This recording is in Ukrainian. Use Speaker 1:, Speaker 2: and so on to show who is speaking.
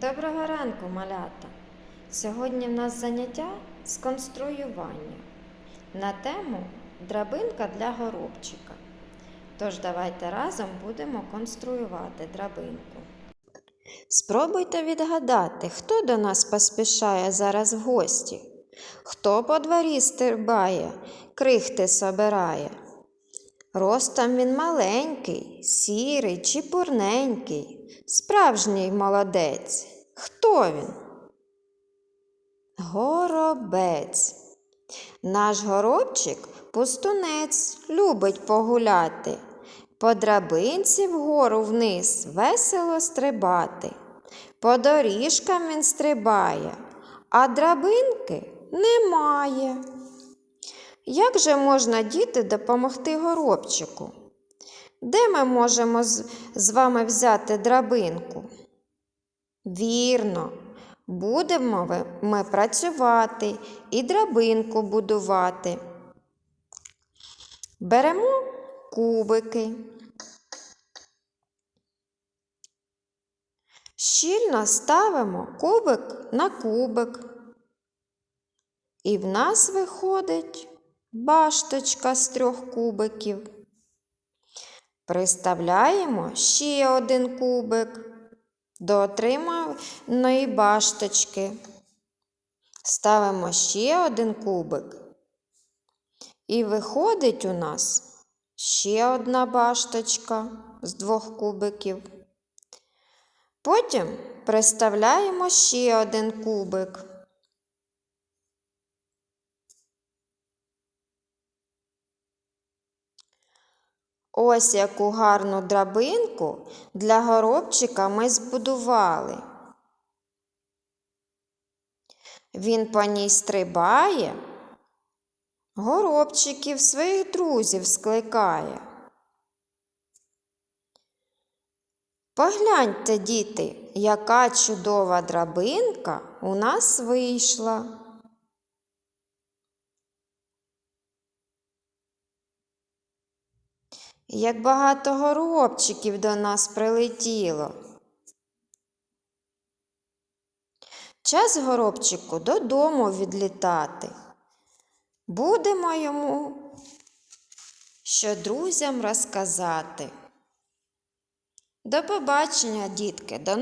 Speaker 1: Доброго ранку, малята! Сьогодні в нас заняття з конструювання на тему драбинка для горобчика. Тож давайте разом будемо конструювати драбинку. Спробуйте відгадати, хто до нас поспішає зараз в гості, хто по дворі стрибає, крихти собирає. Ростом він маленький, сірий чи пурненький, справжній молодець. Хто він? Горобець. Наш горобчик пустунець любить погуляти, по драбинці вгору вниз весело стрибати. По доріжкам він стрибає, а драбинки немає. Як же можна діти допомогти горобчику? Де ми можемо з, вами взяти драбинку? Вірно, будемо ми працювати і драбинку будувати. Беремо кубики. Щільно ставимо кубик на кубик. І в нас виходить башточка з трьох кубиків. Приставляємо ще один кубик до отриманої башточки. Ставимо ще один кубик. І виходить у нас ще одна башточка з двох кубиків. Потім приставляємо ще один кубик. Ось яку гарну драбинку для горобчика ми збудували. Він по ній стрибає, горобчиків своїх друзів скликає. Погляньте, діти, яка чудова драбинка у нас вийшла. Як багато горобчиків до нас прилетіло. Час горобчику додому відлітати. Будемо йому що друзям розказати. До побачення, дітки, до